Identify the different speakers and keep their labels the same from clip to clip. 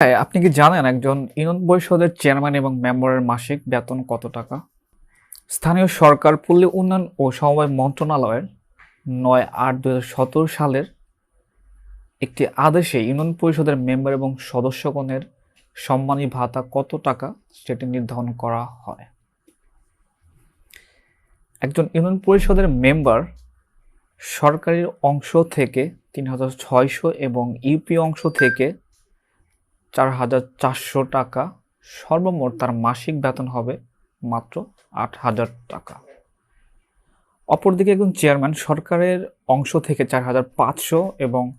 Speaker 1: হ্যাঁ, আপনি কি জানেন একজন ইউনিয়ন পরিষদের চেয়ারম্যান এবং মেম্বারের মাসিক বেতন কত টাকা? স্থানীয় সরকার পল্লী উন্নয়ন ও সমবায় মন্ত্রণালয়ের নয় আট দু সতেরো সালের একটি আদেশে ইউনিয়ন পরিষদের মেম্বার এবং সদস্যগণের সম্মানী ভাতা কত টাকা সেটি নির্ধারণ করা হয়? একজন ইউনিয়ন পরিষদের মেম্বার সরকারি অংশ থেকে তিন হাজার ছয়শো এবং ইউপি অংশ থেকে চার হাজার চারশো টাকা। সর্বমোট তার মাসিক বেতন হবে মাত্র আট হাজার টাকা। অপরদিকে একজন চেয়ারম্যান সরকারের অংশ থেকে চার হাজার পাঁচশো এবং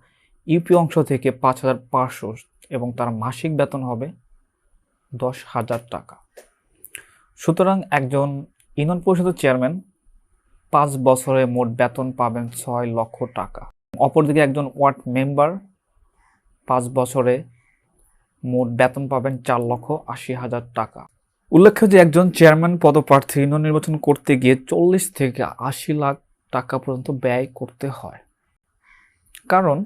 Speaker 1: ইউপি অংশ থেকে পাঁচ হাজার পাঁচশো এবং তার মাসিক বেতন হবে দশ হাজার টাকা। সুতরাং একজন ইউনিয়ন পরিষদের চেয়ারম্যান পাঁচ বছরে মোট বেতন পাবেন ছয় লক্ষ টাকা। অপরদিকে একজন ওয়ার্ড মেম্বার পাঁচ বছরে মোট বেতন পাবেন চার লক্ষ আশি হাজার টাকা। উল্লেখ্য যে একজন চেয়ারম্যান পদপ্রার্থী নির্বাচন করতে গিয়ে চল্লিশ থেকে আশি লাখ টাকা পর্যন্ত ব্যয় করতে হয়। কারণ,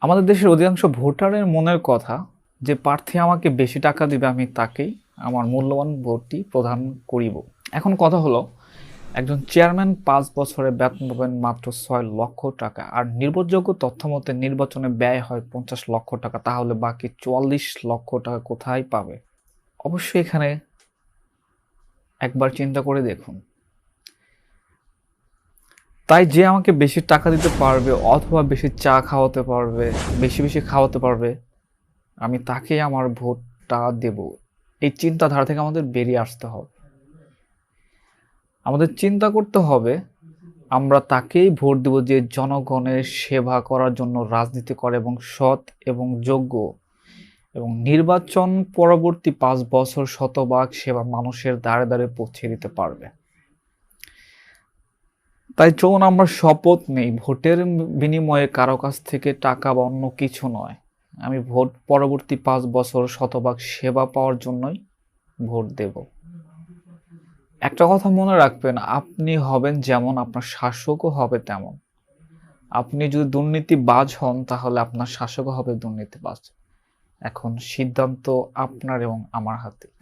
Speaker 1: আমাদের দেশের অধিকাংশ ভোটারের মনের কথা, যে প্রার্থী আমাকে বেশি টাকা দিবে আমি তাকেই, আমার মূল্যবান ভোটটি প্রদান করিব। এখন কথা হলো একজন চেয়ারম্যান পাঁচ বছরে বেতন পাবেন মাত্র ছয় লক্ষ টাকা। আর নির্ভরযোগ্য তথ্য মতে নির্বাচনে ব্যয় হয় পঞ্চাশ লক্ষ টাকা, তাহলে বাকি চুয়াল্লিশ লক্ষ টাকা কোথায় পাবে? অবশ্যই এখানে একবার চিন্তা করে দেখুন। তাই যে আমাকে বেশি টাকা দিতে পারবে অথবা বেশি চা খাওয়াতে পারবে, বেশি বেশি খাওয়াতে পারবে, আমি তাকেই আমার ভোটটা দেব। এই চিন্তাধারা থেকে আমাদের বেরিয়ে আসতে হবে। আমাদের চিন্তা করতে হবে, আমরা তাকেই ভোট দেব যে জনগণের সেবা করার জন্য রাজনীতি করে এবং সৎ এবং যোগ্য। এবং নির্বাচন পরবর্তী পাঁচ বছর শতভাগ সেবা মানুষের দ্বারে দ্বারে পৌঁছে দিতে পারবে। তাই চলুন আমরা শপথ নেই, ভোটের বিনিময়ে কারও কাছ থেকে টাকা বা অন্য কিছু নয়। আমি ভোট পরবর্তী পাঁচ বছর শতভাগ সেবা পাওয়ার জন্যই ভোট দেব। একটা কথা মনে রাখবেন, আপনি হবেন যেমন আপনার শাসকও হবে তেমন। আপনি যদি দুর্নীতিবাজ হন, তাহলে আপনার শাসকও হবে দুর্নীতিবাজ। এখন সিদ্ধান্ত আপনার এবং আমার হাতে।